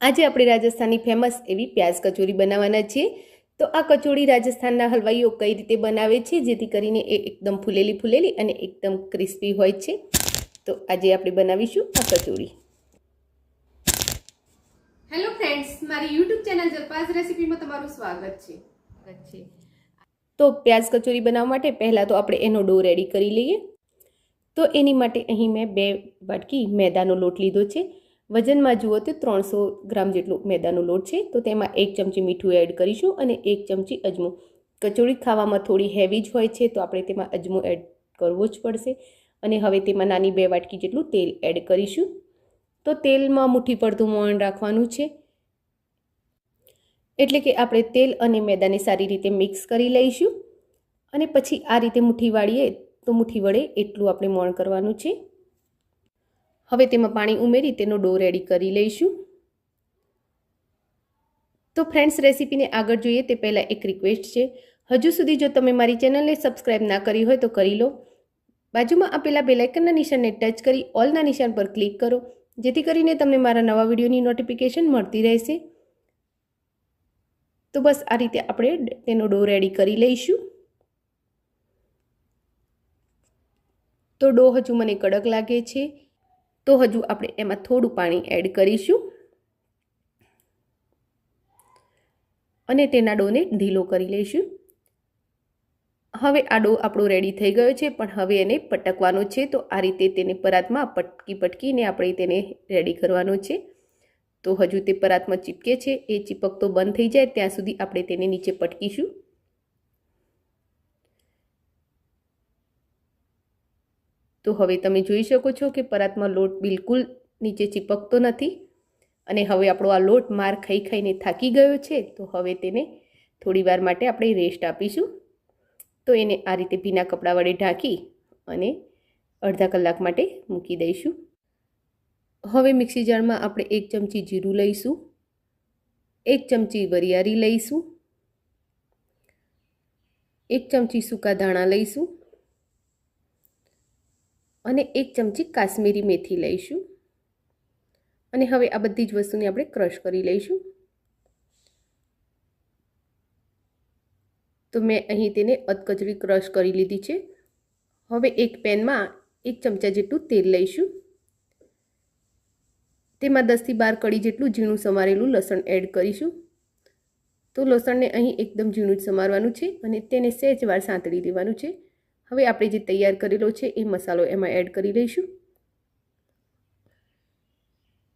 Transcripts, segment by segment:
આજે આપણે રાજસ્થાનની ફેમસ એવી પ્યાજ કચોરી બનાવવાના છીએ. તો આ કચોરી રાજસ્થાનના હલવાઈઓ કઈ રીતે બનાવે છે? જેથી કરીને એ એકદમ ફૂલેલી ફૂલેલી અને એકદમ ક્રિસ્પી હોય છે. તો આજે આપણે બનાવીશું આ કચોરી. હેલો ફ્રેન્ડ્સ મારી યુટ્યુબ ચેનલ જલપાસ રેસીપીમાં તમારું સ્વાગત છે છે. તો પ્યાજ કચોરી બનાવવા માટે પહેલાં તો આપણે એનો ડો રેડી કરી લઈએ. તો એની માટે અહીં મેં બે વાટકી મેદાનો લોટ લીધો છે. વજનમાં જુઓ તો ત્રણસો ગ્રામ જેટલો મેદાનો લોટ છે. તો તેમાં એક ચમચી મીઠું એડ કરીશું અને એક ચમચી અજમો. કચોળી ખાવામાં થોડી હેવી જ હોય છે તો આપણે તેમાં અજમો એડ કરવો જ પડશે. અને હવે તેમાં નાની બે વાટકી જેટલું તેલ એડ કરીશું. તો તેલમાં મુઠ્ઠી પડતું મોણ રાખવાનું છે. એટલે કે આપણે તેલ અને મેદાને સારી રીતે મિક્સ કરી લઈશું. અને પછી આ રીતે મુઠ્ઠી વાળીએ તો મુઠ્ઠી વડે એટલું આપણે મોણ કરવાનું છે. હવે તેમાં પાણી ઉમેરી તેનો ડો રેડી કરી લઈશું. તો ફ્રેન્ડ્સ રેસીપીને આગળ જોઈએ તે પહેલાં એક રિક્વેસ્ટ છે. હજુ સુધી જો તમે મારી ચેનલને સબસ્ક્રાઈબ ના કરી હોય તો કરી લો. બાજુમાં આપેલા બેલાઇકનના નિશાનને ટચ કરી ઓલના નિશાન પર ક્લિક કરો. જેથી કરીને તમને મારા નવા વિડીયોની નોટિફિકેશન મળતી રહેશે. તો બસ આ રીતે આપણે તેનો ડો રેડી કરી લઈશું. તો ડો હજુ મને કડક લાગે છે. તો હજુ આપણે એમાં થોડું પાણી એડ કરીશું. અને તેના ડોને ઢીલો કરી લઈશું. હવે આ ડો આપણો રેડી થઈ ગયો છે, પણ હવે એને પટકવાનો છે, તો આ રીતે તેને પરાતમાં પટકી પટકીને આપણે તેને રેડી કરવાનો છે. તો હજુ તે પરાતમાં ચીપકે છે, એ ચીપકતો બંધ થઈ જાય, ત્યાં સુધી આપણે તેને નીચે પટકીશું. તો હવે તમે જોઈ શકો છો કે પરાતમાં લોટ બિલકુલ નીચે ચીપકતો નથી અને હવે આપણો આ લોટ માર ખાઈ ખાઈને થાકી ગયો છે. તો હવે તેને થોડી વાર માટે આપણે રેસ્ટ આપીશું. તો એને આ રીતે ભીના કપડા વડે ઢાંકી અને અડધા કલાક માટે મૂકી દઈશું. હવે મિક્સી જારમાં આપણે એક ચમચી જીરું લઈશું, એક ચમચી વરિયાળી લઈશું, એક ચમચી સૂકા ધાણા લઈશું અને એક ચમચી કાશ્મીરી મેથી લઈશું. અને હવે આ બધી જ વસ્તુને આપણે ક્રશ કરી લઈશું. તો મેં અહીં તેને અધકચરી ક્રશ કરી લીધી છે. હવે એક પેનમાં એક ચમચા જેટલું તેલ લઈશું. તેમાં દસથી બાર કડી જેટલું ઝીણું સમારેલું લસણ એડ કરીશું. તો લસણને અહીં એકદમ ઝીણું જ સમારવાનું છે અને તેને સહેજ વાર સાંતળી દેવાનું છે. હવે આપણે જે તૈયાર કરેલો છે એ મસાલો એમાં એડ કરી લઈશું.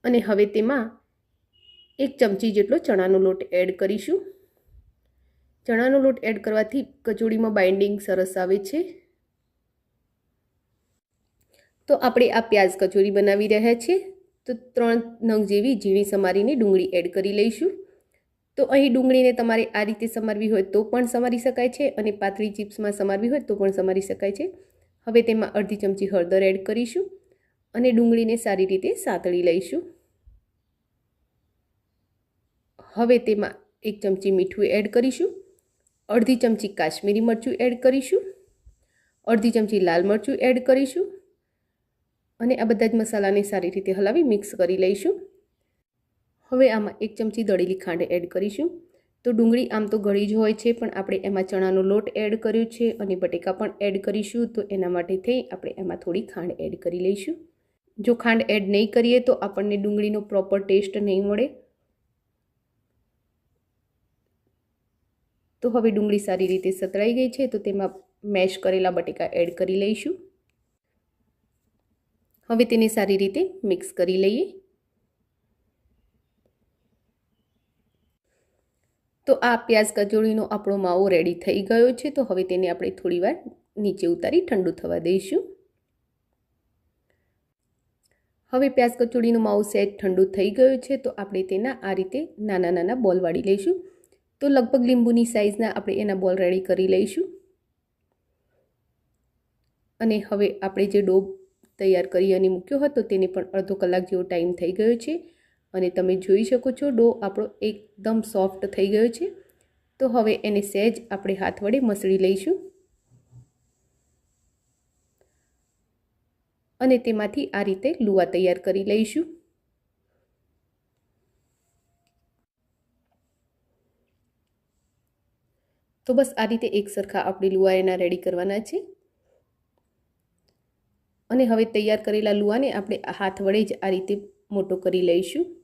અને હવે તેમાં એક ચમચી જેટલો ચણાનો લોટ એડ કરીશું. ચણાનો લોટ એડ કરવાથી કચોડીમાં બાઇન્ડિંગ સરસ આવે છે. તો આપણે આ પ્યાજ કચોરી બનાવી રહ્યા છીએ તો ત્રણ નંગ જેવી ઝીણી સમારીને ડુંગળી એડ કરી લઈશું. તો અહીં ડુંગળીને તમારે આ રીતે સમારવી હોય તો પણ સમારી શકાય છે અને પાતળી ચિપ્સમાં સમારવી હોય તો પણ સમારી શકાય છે. હવે તેમાં અડધી ચમચી હળદર એડ કરીશું અને ડુંગળીને સારી રીતે સાતળી લઈશું. હવે તેમાં એક ચમચી મીઠું એડ કરીશું. અડધી ચમચી કાશ્મીરી મરચું એડ કરીશું. અડધી ચમચી લાલ મરચું એડ કરીશું. અને આ બધા જ મસાલાને સારી રીતે હલાવી મિક્સ કરી લઈશું. હવે આમાં એક ચમચી દળેલી ખાંડ એડ કરીશું. તો ડુંગળી આમ તો ગળી જ હોય છે, પણ આપણે એમાં ચણાનો લોટ એડ કર્યો છે અને બટેકા પણ એડ કરીશું. તો એના માટે થઈ આપણે એમાં થોડી ખાંડ એડ કરી લઈશું. જો ખાંડ એડ નહીં કરીએ તો આપણને ડુંગળીનો પ્રોપર ટેસ્ટ નહીં મળે. તો હવે ડુંગળી સારી રીતે સતળાઈ ગઈ છે, તો તેમાં મેશ કરેલા બટેકા એડ કરી લઈશું. હવે તેને સારી રીતે મિક્સ કરી લઈએ. તો આ પ્યાજ કચોળીનો આપણો માવો રેડી થઈ ગયો છે. તો હવે તેને આપણે થોડીવાર નીચે ઉતારી ઠંડુ થવા દઈશું. હવે પ્યાજ કચોળીનો માવો સહેજ ઠંડુ થઈ ગયો છે. તો આપણે તેના આ રીતે નાના નાના બોલ વાળી લઈશું. તો લગભગ લીંબુની સાઇઝના આપણે એના બોલ રેડી કરી લઈશું. અને હવે આપણે જે ડોબ તૈયાર કરી અને મૂક્યો હતો તેને પણ અડધો કલાક જેવો ટાઈમ થઈ ગયો છે. અને તમે જોઈ શકો છો, ડો આપણો એકદમ સોફ્ટ થઈ ગયો છે. તો હવે એને સહેજ આપણે હાથ વડે મસળી લઈશું. અને તેમાંથી આ રીતે લુવા તૈયાર કરી લઈશું. તો બસ આ રીતે એક સરખા આપણે લુવા એના રેડી કરવાના છે. અને હવે તૈયાર કરેલા લુવાને આપણે હાથ વડે જ આ રીતે મોટો કરી લઈશું.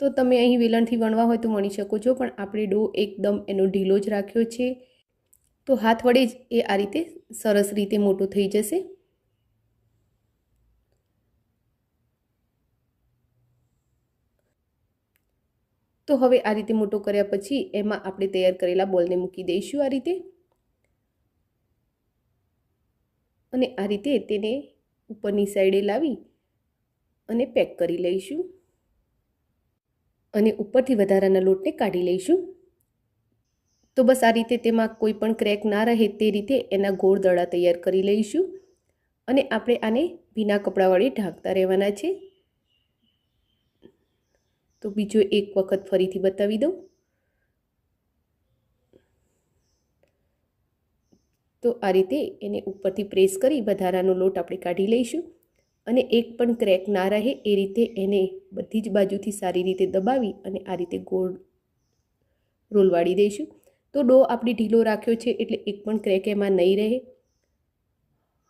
તો તમે અહીં વેલણથી વણવા હોય તો વણી શકો છો, પણ આપણે ડો એકદમ એનો ઢીલો જ રાખ્યો છે. તો હાથ વડે જ એ આ રીતે સરસ રીતે મોટો થઈ જશે. તો હવે આ રીતે મોટો કર્યા પછી એમાં આપણે તૈયાર કરેલા બોલને મૂકી દઈશું આ રીતે. અને આ રીતે તેને ઉપરની સાઈડે લાવી અને પેક કરી લઈશું. અને ઉપરથી વધારાના લોટને કાઢી લઈશું. તો બસ આ રીતે તેમાં કોઈ પણ ક્રેક ના રહે તે રીતે એના ગોળ દડા તૈયાર કરી લઈશું. અને આપણે આને ભીના કપડાવાળી ઢાંકતા રહેવાના છે. તો બીજો એક વખત ફરીથી બતાવી દઉં. તો આ રીતે એને ઉપરથી પ્રેસ કરી વધારાનો લોટ આપણે કાઢી લઈશું. અને એક પણ ક્રેક ના રહે એ રીતે એને બધી જ બાજુથી સારી રીતે દબાવી અને આ રીતે ગોળ રોલ વાળી દઈશું. તો ડો આપણે ઢીલો રાખ્યો છે એટલે એક પણ ક્રેક એમાં નહીં રહે.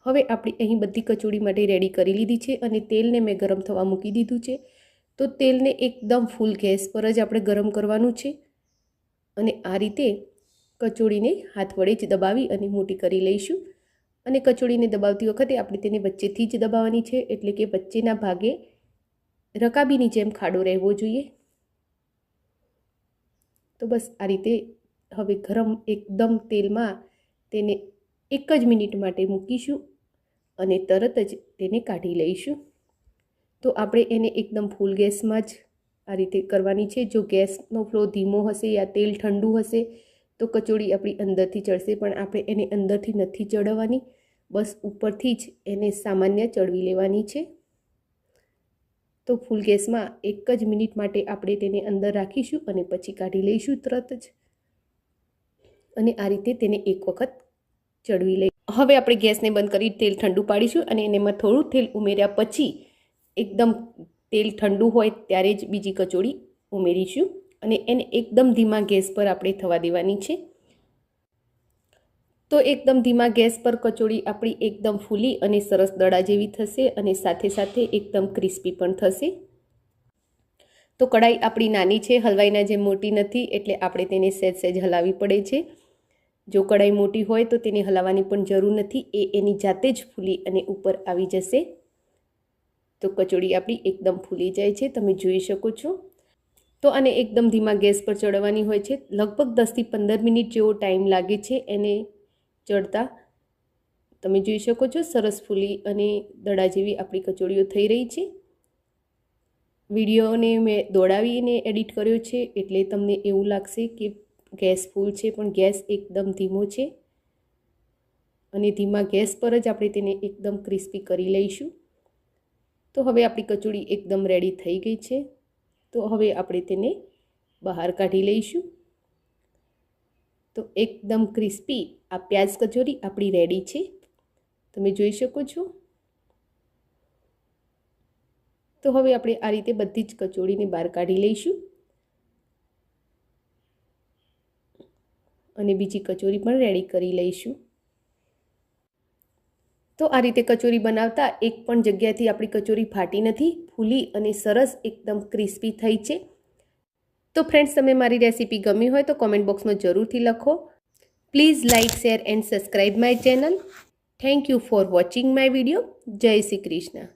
હવે આપણે અહીં બધી કચોડી માટે રેડી કરી લીધી છે અને તેલને મેં ગરમ થવા મૂકી દીધું છે. તો તેલને એકદમ ફૂલ ગેસ પર જ આપણે ગરમ કરવાનું છે. અને આ રીતે કચોડીને હાથ વડે જ દબાવી અને મોટી કરી લઈશું. અને કચોળીને દબાવતી વખતે આપણે તેને વચ્ચેથી જ દબાવવાની છે, એટલે કે વચ્ચેના ભાગે રકાબીની જેમ ખાડો રહેવો જોઈએ. તો બસ આ રીતે હવે ગરમ એકદમ તેલમાં તેને એક જ મિનિટ માટે મૂકીશું અને તરત જ તેને કાઢી લઈશું. તો આપણે એને એકદમ ફૂલ ગેસમાં જ આ રીતે કરવાની છે. જો ગેસનો ફ્લો ધીમો હશે યા તેલ ઠંડુ હશે તો કચોડી આપણી અંદરથી ચડશે, પણ આપણે એને અંદરથી નથી ચડવાની. બસ ઉપરથી જ એને સામાન્ય ચડવી લેવાની છે. તો ફૂલ ગેસમાં એક જ મિનિટ માટે આપણે તેને અંદર રાખીશું અને પછી કાઢી લઈશું તરત જ. અને આ રીતે તેને એક વખત ચડવી લઈ. હવે આપણે ગેસને બંધ કરી તેલ ઠંડુ પાડીશું અને એમાં થોડું તેલ ઉમેર્યા પછી એકદમ તેલ ઠંડુ હોય ત્યારે જ બીજી કચોડી ઉમેરીશું. અને એને એકદમ ધીમા ગેસ પર આપણે થવા દેવાની છે. તો એકદમ ધીમા ગેસ પર કચોડી આપણી એકદમ ફૂલી અને સરસ દડા જેવી થશે અને સાથે સાથે એકદમ ક્રિસ્પી પણ થશે. તો કઢાઈ આપણી નાની છે, હલવાઈના જેમ મોટી નથી, એટલે આપણે તેને સહેજ સહેજ હલાવવી પડે છે. જો કઢાઈ મોટી હોય તો તેને હલાવવાની પણ જરૂર નથી, એ એની જાતે જ ફૂલી અને ઉપર આવી જશે. તો કચોડી આપણી એકદમ ફૂલી જાય છે, તમે જોઈ શકો છો. તો આને એકદમ ધીમા ગેસ પર ચડવાની હોય છે. લગભગ દસથી પંદર મિનિટ જેવો ટાઈમ લાગે છે એને ચડતા. તમે જોઈ શકો છો સરસ ફૂલી અને દડા જેવી આપણી કચોડીઓ થઈ રહી છે. વિડીયોને મેં દોડાવીને એડિટ કર્યો છે એટલે તમને એવું લાગશે કે ગેસ ફૂલ છે પણ ગેસ એકદમ ધીમો છે. અને ધીમા ગેસ પર જ આપણે તેને એકદમ ક્રિસ્પી કરી લઈશું. તો હવે આપણી કચોડી એકદમ રેડી થઈ ગઈ છે. તો હવે આપણે તેને બહાર કાઢી લઈશું. તો એકદમ ક્રિસ્પી આ પ્યાજ કચોરી આપણી રેડી છે. તમે જોઈ શકો છો. તો હવે આપણે આ રીતે બધી જ કચોરીને બહાર કાઢી લઈશું. અને બીજી કચોરી પણ રેડી કરી લઈશું. તો આ રીતે કચોરી બનાવતા એક પણ જગ્યાથી આપણી કચોરી ફાટી નથી, ફૂલી અને સરસ એકદમ ક્રિસ્પી થઈ છે. તો ફ્રેન્ડ્સ તમે મારી રેસીપી ગમી હોય તો કોમેન્ટ બોક્સમાં જરૂરથી લખો. Please like share and subscribe my channel thank you for watching my video જય શ્રી કૃષ્ણ.